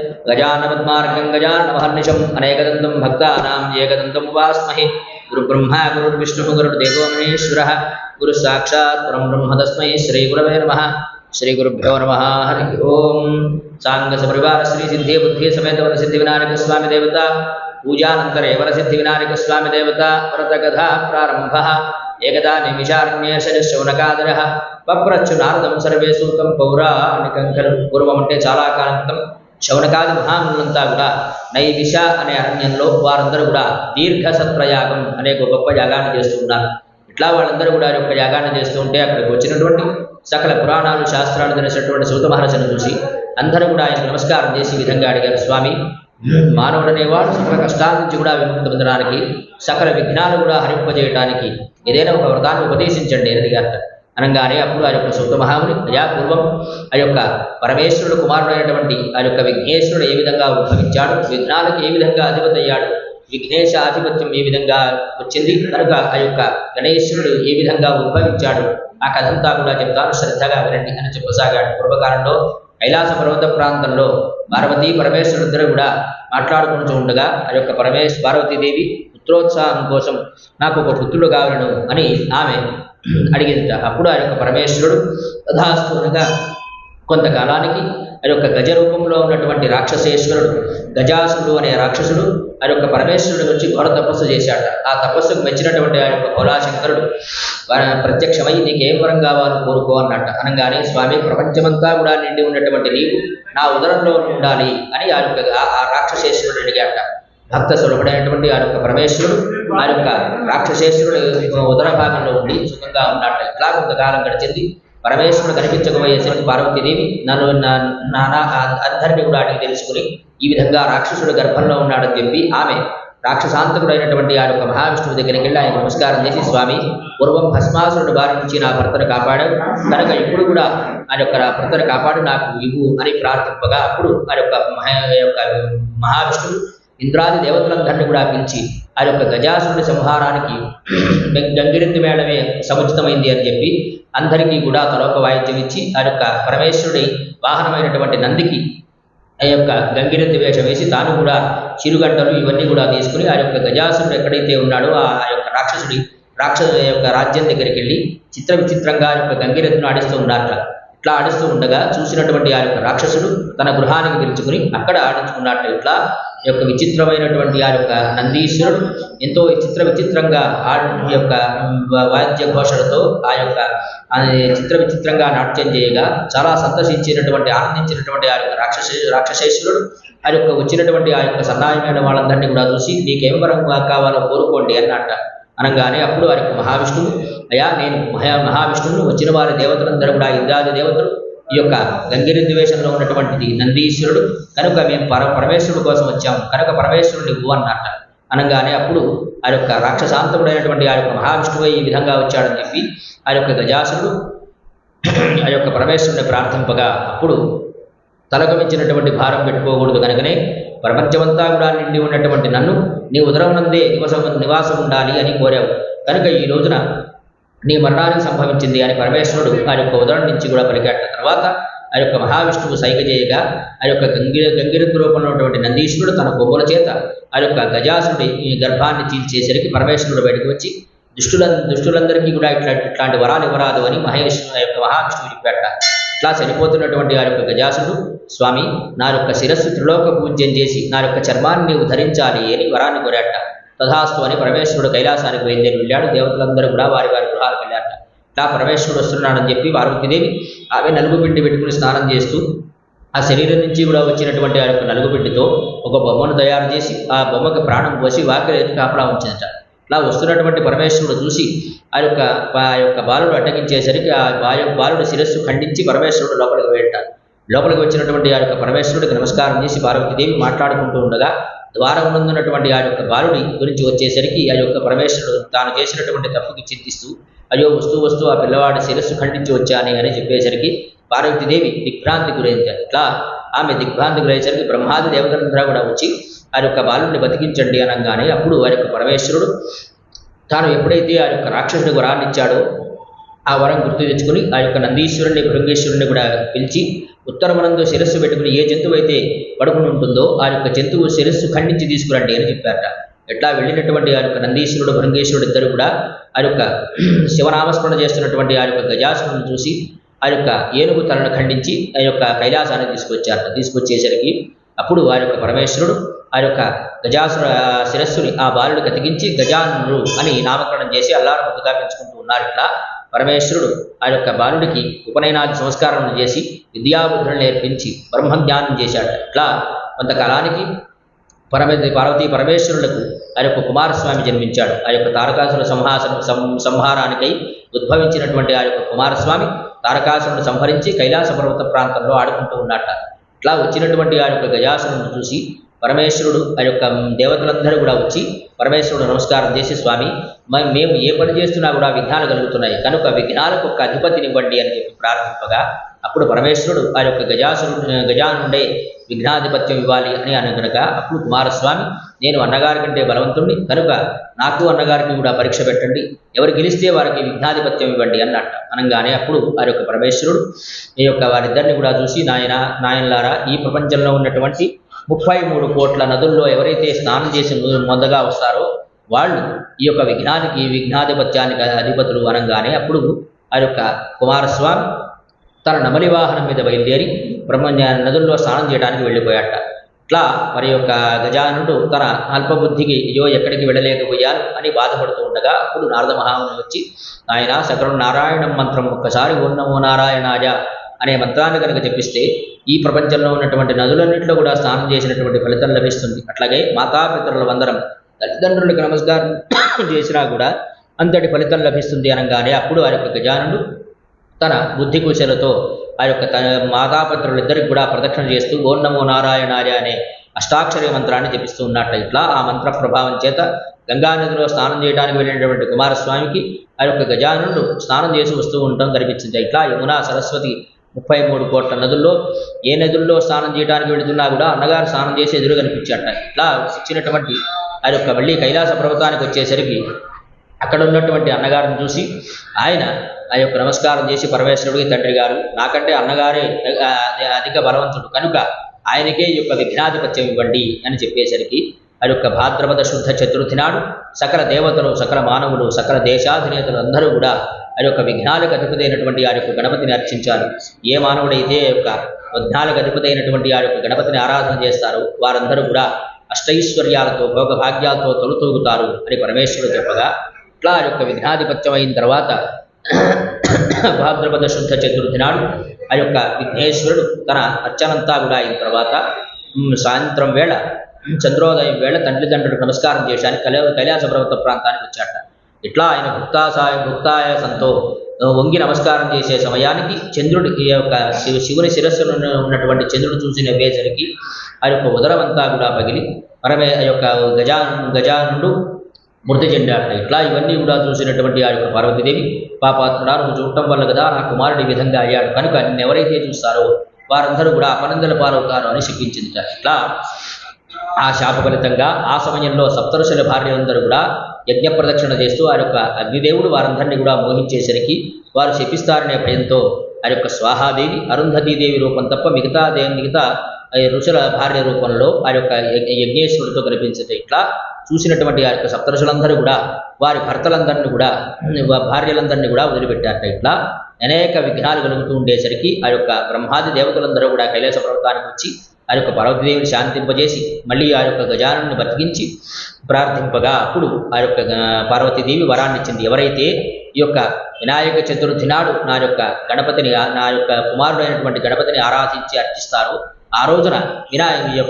गजानवद्मार्गं गजानमहर्निशम् अनेकदन्तं भक्तानाम् एकदन्तं उपास्महे गुरुब्रह्मा, गुरुर्विष्णुः, गुरुर्देवो महेश्वरः। गुरुः साक्षात् परं ब्रह्म तस्मै श्रीगुरवे नमः। श्रीगुरुभ्यो नमः। हरिः ओं साङ्गसपरिवार श्रीसिद्धे बुद्धे समेत वरसिद्धिविनायकस्वामिदेवता पूजानन्तरे वरसिद्धिविनायकस्वामिदेवता। व्रतकथा प्रारम्भः। एकदा निमिषारण्येशौनकादरः पप्रच्छु नारदं सर्वे सूतं पौराणिकं खलु। पूर्वमट्टे चालाकानन्तम् శౌనకాది మహానులంతా కూడా నైవిష అనే అరణ్యంలో వారందరూ కూడా దీర్ఘ సత్ప్రయాగం అనే ఒక గొప్ప యాగాన్ని చేస్తూ ఉన్నారు. ఇట్లా వాళ్ళందరూ కూడా యొక్క యాగాన్ని చేస్తూ ఉంటే అక్కడికి వచ్చినటువంటి సకల పురాణాలు శాస్త్రాలు తెలిసినటువంటి సూత మహర్షిని చూసి అందరూ కూడా ఆయన నమస్కారం చేసి విధంగా అడిగారు స్వామి మానవుడనేవాడు సకల కష్టాల నుంచి కూడా విముక్తి పొందడానికి సకల విఘ్నాలు కూడా హరింపజేయడానికి ఏదైనా ఒక వ్రతాన్ని ఉపదేశించండి అని అడిగారు అనగానే అప్పుడు ఆ యొక్క సూత మహాముని పూర్వం ఆ యొక్క పరమేశ్వరుడు కుమారుడైనటువంటి ఆ యొక్క విఘ్నేశ్వరుడు ఏ విధంగా ఉద్భవించాడు విఘ్నాలకు ఏ విధంగా అధిపతయ్యాడు విఘ్నేశ ఆధిపత్యం ఏ విధంగా వచ్చింది కనుక ఆ యొక్క గణేశ్వరుడు ఏ విధంగా ఉద్భవించాడు ఆ కథంతా కూడా చెప్తాను శ్రద్ధగా వినండి అని చెప్పసాగాడు. పూర్వకాలంలో కైలాస పర్వత ప్రాంతంలో పార్వతి పరమేశ్వరుడు ఇద్దరు కూడా మాట్లాడుకుంటూ ఉండగా ఆ యొక్క పరమేశ్ పార్వతీదేవి పుత్రోత్సాహం కోసం నాకు ఒక పుత్రుడు కావలను అని ఆమె అడిగిందట అప్పుడు ఆ యొక్క పరమేశ్వరుడు తథాస్తుగా కొంతకాలానికి అది ఒక గజ రూపంలో ఉన్నటువంటి రాక్షసేశ్వరుడు గజాసుడు అనే రాక్షసుడు ఆ యొక్క పరమేశ్వరుడు వచ్చి ఘోర తపస్సు చేశాడు. ఆ తపస్సుకు మెచ్చినటువంటి ఆ యొక్క భోలాశంకరుడు వర- ప్రత్యక్షమై నీకేం వరం కావాలో కోరుకో అన్నట్ట. అనగానే స్వామి ప్రపంచమంతా కూడా నిండి ఉన్నటువంటి నీవు నా ఉదరంలో ఉండాలి అని ఆ యొక్క ఆ- రాక్షసేశ్వరుడు అడిగాట భక్త స్వరూపుడైనటువంటి ఆ యొక్క పరమేశ్వరుడు ఆ యొక్క రాక్షసేశ్వరుడు ఉదర భాగంలో ఉండి సుఖంగా ఉన్నట్ట ఇట్లా కొంతకాలం గడిచింది. పరమేశ్వరుడు కనిపించకపోయేసరికి పార్వతీదేవి నన్ను నా- నానా అందరినీ కూడా అడిగి తెలుసుకుని ఈ విధంగా రాక్షసుడు గర్భంలో ఉన్నాడని చెప్పి ఆమె రాక్షసాంతకుడైనటువంటి ఆ యొక్క మహావిష్ణువు దగ్గరికి వెళ్ళి ఆయన నమస్కారం చేసి స్వామి పూర్వం భస్మాసురుడు బారి నుంచి నా భర్తను కాపాడు కనుక ఇప్పుడు కూడా ఆ యొక్క నా భర్తను కాపాడు నాకు ఇవ్వు అని ప్రార్థింపగా అప్పుడు ఆ యొక్క మహా యొక్క మహావిష్ణువు ఇంద్రాది దేవతలందరినీ కూడా పిలిచి ఆ యొక్క గజాసురుడి సంహారానికి గం- గంగిరెద్దు మేళమే సముచితమైంది అని చెప్పి అందరికీ కూడా తలోక వాయిద్యం ఇచ్చి ఆ యొక్క పరమేశ్వరుడి వాహనమైనటువంటి నందికి ఆ యొక్క గంగిరెద్దు వేషం వేసి తాను కూడా చిరుగంటలు ఇవన్నీ కూడా తీసుకుని ఆ యొక్క గజాసురుడు ఎక్కడైతే ఉన్నాడో ఆ ఆ యొక్క రాక్షసుడి రాక్షసు యొక్క రాజ్యం దగ్గరికి వెళ్ళి చిత్ర విచిత్రంగా ఆ యొక్క గంగిరెద్దును ఆడిస్తూ ఉన్నారట. ఇట్లా ఆడిస్తూ ఉండగా చూసినటువంటి ఆ యొక్క రాక్షసుడు తన గృహానికి పిలుచుకుని అక్కడ ఆడించుకున్నట్టు ఇట్లా ఈ యొక్క విచిత్రమైనటువంటి ఆ యొక్క నందీశ్వరుడు ఎంతో చిత్ర విచిత్రంగా ఆ యొక్క వాద్య ఘోషలతో ఆ యొక్క చిత్ర విచిత్రంగా నాట్యం చేయగా చాలా సంతోషించినటువంటి ఆనందించినటువంటి ఆ యొక్క రాక్షస రాక్షసేశ్వరుడు ఆ యొక్క వచ్చినటువంటి ఆ యొక్క సన్నాయమైన వాళ్ళందరినీ కూడా చూసి మీకేం వరం కావాలో కోరుకోండి అన్నట్ట. అనగానే అప్పుడు ఆ యొక్క మహావిష్ణువు అయ్యా నేను మహా మహావిష్ణువును వచ్చిన వారి దేవతలందరూ కూడా ఇంద్రాది దేవతలు ఈ యొక్క గంగిరెద్దు వేషంలో ఉన్నటువంటిది నందీశ్వరుడు కనుక మేము పర పరమేశ్వరుడు కోసం వచ్చాము కనుక పరమేశ్వరుడు నువ్వు అన్నట్ట అనగానే అప్పుడు ఆ యొక్క రాక్షసాంతముడైనటువంటి ఆ యొక్క మహావిష్ణువే ఈ విధంగా వచ్చాడని చెప్పి ఆ యొక్క గజాసురుడు ఆ యొక్క పరమేశ్వరుని ప్రార్థింపగా అప్పుడు తలకు మించినటువంటి భారం పెట్టుకోకూడదు కనుకనే ప్రపంచమంతా కూడా నిండి ఉన్నటువంటి నన్ను నీ ఉదరం నందే నివసం నివాసం ఉండాలి అని కోరావు. కనుక ఈ రోజున నీ మరణానికి సంభవించింది అని పరమేశ్వరుడు ఆ యొక్క ఉదరం నుంచి కూడా పరిగెట్టిన తర్వాత ఆ యొక్క మహావిష్ణువు సైగ చేయగా ఆ యొక్క గంగి గంగిరెద్దు రూపంలో ఉన్నటువంటి నందీశ్వరుడు తన కొమ్ముల చేత ఆ యొక్క గజాసుడి ఈ గర్భాన్ని చీల్చేసరికి పరమేశ్వరుడు బయటకు వచ్చి దుష్టుల దుష్టులందరికీ కూడా ఇట్లా ఇట్లాంటి వరాలు ఇవ్వరాదు అని మహేష్ ఆ యొక్క మహావిష్ణువు చెప్పాట ఇట్లా చనిపోతున్నటువంటి ఆ యొక్క గజాసుడు స్వామి నా యొక్క శిరస్సు త్రిలోక పూజ్యం చేసి నా యొక్క చర్మాన్ని నీవు ధరించాలి అని వరాన్ని కోరాట తథాస్తు అని పరమేశ్వరుడు కైలాసానికి బయలుదేరి వెళ్ళాడు. దేవతలందరూ కూడా వారి వారి గృహాలకు వెళ్ళారట. ఇట్లా పరమేశ్వరుడు వస్తున్నాడని చెప్పి పార్వతీదేవి ఆమె నలుగు పిండి పెట్టుకుని స్నానం చేస్తూ ఆ శరీరం నుంచి కూడా వచ్చినటువంటి ఆ యొక్క నలుగు పిండితో ఒక బొమ్మను తయారు చేసి ఆ బొమ్మకి ప్రాణం పోసి వాకిలి కాపలా ఉంచిందట. ఇలా వస్తున్నటువంటి పరమేశ్వరుడు చూసి ఆ యొక్క ఆ యొక్క బాలుడు అడ్డగించేసరికి ఆ బాలుడు శిరస్సు ఖండించి పరమేశ్వరుడు లోపలికి వెళ్ళాడు లోపలికి వచ్చినటువంటి ఆ యొక్క పరమేశ్వరుడికి నమస్కారం చేసి పార్వతీదేవి మాట్లాడుకుంటూ ఉండగా ద్వారం ఉన్నటువంటి ఆ యొక్క బాలుడి గురించి వచ్చేసరికి ఆ యొక్క పరమేశ్వరుడు తాను చేసినటువంటి తప్పుకి చింతిస్తూ అయ్యో వస్తూ వస్తూ ఆ పిల్లవాడి శిరస్సు ఖండించి వచ్చాని అని చెప్పేసరికి పార్వతీదేవి దిగ్భ్రాంతి గురైంది. ఇట్లా ఆమె దిగ్భ్రాంతి గురయ్యేసరికి బ్రహ్మాది దేవతలందరూ కూడా వచ్చి ఆ యొక్క బాలుడిని బతికించండి అనగానే అప్పుడు వారి యొక్క పరమేశ్వరుడు తాను ఎప్పుడైతే ఆ యొక్క రాక్షసుడికి వరాన్ని ఇచ్చాడో ఆ వరం గుర్తు తెచ్చుకుని ఆ యొక్క నందీశ్వరుని భృంగేశ్వరుని కూడా పిలిచి ఉత్తరమునందు శిరస్సు పెట్టుకుని ఏ జంతువు అయితే పడుకుని ఉంటుందో ఆ యొక్క జంతువు శిరస్సు ఖండించి తీసుకురండి అని చెప్పారట. ఎట్లా వెళ్ళినటువంటి ఆ యొక్క నందీశ్వరుడు భృంగేశ్వరుడు ఇద్దరు కూడా ఆ యొక్క శివనామస్మరణ చేస్తున్నటువంటి ఆ యొక్క గజాసురుని చూసి ఆ యొక్క ఏనుగు తనను ఖండించి ఆ యొక్క కైలాసాన్ని తీసుకొచ్చారట తీసుకొచ్చేసరికి అప్పుడు ఆ యొక్క పరమేశ్వరుడు ఆ యొక్క గజాసుర శిరస్సుని ఆ బాలుడు కతికించి గజానుడు అని నామకరణం చేసి అల్లారముద్దుగా ప్రతాపించుకుంటూ ఉన్నారు. ఇట్లా పరమేశ్వరుడు ఆ యొక్క బాలుడికి ఉపనయనాది సంస్కారం చేసి విద్యాబుద్ధులను నేర్పించి బ్రహ్మజ్ఞానం చేశాడు. ఇట్లా కొంతకాలానికి పరమతి పార్వతీ పరమేశ్వరులకు ఆ యొక్క కుమారస్వామి జన్మించాడు. ఆ యొక్క తారకాసుర సంహాస సం సంహారానికై ఉద్భవించినటువంటి ఆ యొక్క కుమారస్వామి తారకాసురుడు సంహరించి కైలాస పర్వత ప్రాంతంలో ఆడుకుంటూ ఉన్నట్ట ఇట్లా వచ్చినటువంటి ఆ యొక్క గజాసురుని చూసి పరమేశ్వరుడు ఆ యొక్క దేవతలందరూ కూడా వచ్చి పరమేశ్వరుడు నమస్కారం చేసి స్వామి మ- మేము ఏ పని చేస్తున్నా కూడా విఘ్నాలు కలుగుతున్నాయి. కనుక విఘ్నాలకు ఒక అధిపతినివ్వండి అని చెప్పి ప్రార్థింపగా అప్పుడు పరమేశ్వరుడు ఆ యొక్క గజాసురుడు గజానుండే విఘ్నాధిపత్యం ఇవ్వాలి అని అని అప్పుడు కుమారస్వామి నేను అన్నగారి కంటే బలవంతుణ్ణి కనుక నాకు అన్నగారికి కూడా పరీక్ష పెట్టండి. ఎవరు గెలిస్తే వారికి విఘ్నాధిపత్యం ఇవ్వండి అన్నట్ట. అనగానే అప్పుడు ఆ యొక్క పరమేశ్వరుడు ఈ యొక్క వారిద్దరిని కూడా చూసి నాయన నాయనలారా ఈ ప్రపంచంలో ఉన్నటువంటి ముప్పై మూడు కోట్ల నదుల్లో ఎవరైతే స్నానం చేసి ము- మొదగా వస్తారో వాళ్ళు ఈ యొక్క విఘ్నానికి విఘ్నాధిపత్యానికి అధిపతులు అనగానే అప్పుడు ఆ యొక్క కుమారస్వామి తన నమలి వాహనం మీద బయలుదేరి బ్రహ్మజ్ఞాన నదుల్లో స్నానం చేయడానికి వెళ్ళిపోయాట ఇట్లా మరి యొక్క గజానుడు తన అల్పబుద్ధికి అయ్యో ఎక్కడికి వెళ్ళలేకపోయాను అని బాధపడుతూ ఉండగా అప్పుడు నారద మహాముని వచ్చి ఆయన సకరుడు నారాయణం మంత్రం ఒక్కసారి ఓం నారాయణాయ అనే మంత్రాన్ని కనుక చెప్పిస్తే ఈ ప్రపంచంలో ఉన్నటువంటి నదులన్నింటిలో కూడా స్నానం చేసినటువంటి ఫలితం లభిస్తుంది. అట్లాగే మాతాపితరుల వందరం తల్లిదండ్రులకు నమస్కారం చేసినా కూడా అంతటి ఫలితం లభిస్తుంది అనగానే అప్పుడు ఆ యొక్క గజానుడు తన బుద్ధి కుశలతో ఆ యొక్క తన మాతాపత్రులిద్దరికి కూడా ప్రదక్షిణ చేస్తూ ఓం నమో నారాయణార్య అనే అష్టాక్షరి మంత్రాన్ని జపిస్తూ ఉన్నట్ట ఇట్లా ఆ మంత్ర ప్రభావం చేత గంగా నదిలో స్నానం చేయడానికి వెళ్ళినటువంటి కుమారస్వామికి ఆ యొక్క గజానుడు స్నానం చేసి వస్తూ ఉండటం కనిపించింది ఇట్లా యమున సరస్వతి ముప్పై మూడు కోట్ల నదుల్లో ఏ నదుల్లో స్నానం చేయడానికి వెళుతున్నా కూడా అన్నగారు స్నానం చేసి ఎదురు కనిపించట ఇట్లా వచ్చినటువంటి ఆ యొక్క మళ్ళీ కైలాస పర్వతానికి వచ్చేసరికి అక్కడ ఉన్నటువంటి అన్నగారిని చూసి ఆయన ఆ యొక్క నమస్కారం చేసి పరమేశ్వరుడికి తండ్రి గారు నాకంటే అన్నగారే అధిక బలవంతుడు కనుక ఆయనకే ఈ యొక్క విఘ్నాధిపత్యం ఇవ్వండి అని చెప్పేసరికి ఆ యొక్క భాద్రపద శుద్ధ చతుర్థి నాడు సకల దేవతలు సకల మానవులు సకల దేశాధినేతలు అందరూ కూడా ఆ యొక్క విఘ్నాలకు అధిపతైనటువంటి ఆ యొక్క గణపతిని అర్చించారు. ఏ మానవుడైతే ఆ యొక్క విఘ్నాలకు అధిపతైనటువంటి ఆ యొక్క గణపతిని ఆరాధన చేస్తారో వారందరూ కూడా అష్టైశ్వర్యాలతో భోగభాగ్యాలతో తొలుతూగుతారు అని పరమేశ్వరుడు చెప్పగా. ఇట్లా ఆ యొక్క విఘ్నాధిపత్యం అయిన తర్వాత భాద్రపద శుద్ధ చతుర్థి నాడు ఆ యొక్క విఘ్నేశ్వరుడు తన అర్చనంతా కూడా అయిన తర్వాత సాయంత్రం వేళ చంద్రోదయం వేళ తల్లిదండ్రులకు నమస్కారం చేయడానికి కలి కైలాస పర్వత ప్రాంతానికి వచ్చాట ఇట్లా ఆయన భక్తాసాయ భక్తాయాసంతో వంగి నమస్కారం చేసే సమయానికి చంద్రుడికి ఈ యొక్క శివ శివుని శిరస్సును ఉన్నటువంటి చంద్రుడు చూసిన వేసరికి ఆ యొక్క ఉదరమంతా కూడా పగిలి పరమే ఆ యొక్క గజాను గజానుడు మృతి చెందాట ఇట్లా ఇవన్నీ కూడా చూసినటువంటి ఆ యొక్క పార్వతీదేవి పాపాత్ముడా నువ్వు చూడటం వల్ల కదా నా కుమారుడు ఈ విధంగా అయ్యాడు. కనుక నిన్ను ఎవరైతే చూస్తారో వారందరూ కూడా అపనందల పాలవుతారు అని శపించింది ఇట్లా ఆ శాప ఫలితంగా ఆ సమయంలో సప్తరుషుల భార్యలందరూ కూడా యజ్ఞ ప్రదక్షిణ చేస్తూ ఆ యొక్క అగ్నిదేవుడు వారందరినీ కూడా మోహించేసరికి వారు శపిస్తారనే భయంతో ఆ యొక్క స్వాహాదేవి అరుంధతీదేవి రూపం తప్ప మిగతా మిగతా ఆ ఋషుల భార్య రూపంలో ఆ యొక్క యజ్ఞేశ్వరుడితో కనిపించదు ఇట్లా చూసినటువంటి ఆ యొక్క సప్తరుషులందరూ కూడా వారి భర్తలందరినీ కూడా వా- భార్యలందరినీ కూడా వదిలిపెట్టారట ఇట్లా. అనేక విఘ్నాలు కలుగుతూ ఉండేసరికి ఆ యొక్క బ్రహ్మాది దేవతలందరూ కూడా కైలాస పర్వతానికి వచ్చి ఆ యొక్క పార్వతీదేవిని శాంతింపజేసి మళ్ళీ ఆ యొక్క గజానుని బతికించి ప్రార్థింపగా అప్పుడు ఆ యొక్క పార్వతీదేవి వరాన్ని ఇచ్చింది. ఎవరైతే ఈ యొక్క వినాయక చతుర్థి నాడు నా యొక్క గణపతిని నా యొక్క కుమారుడైనటువంటి గణపతిని ఆరాధించి అర్చిస్తారో ఆ రోజున వినాయక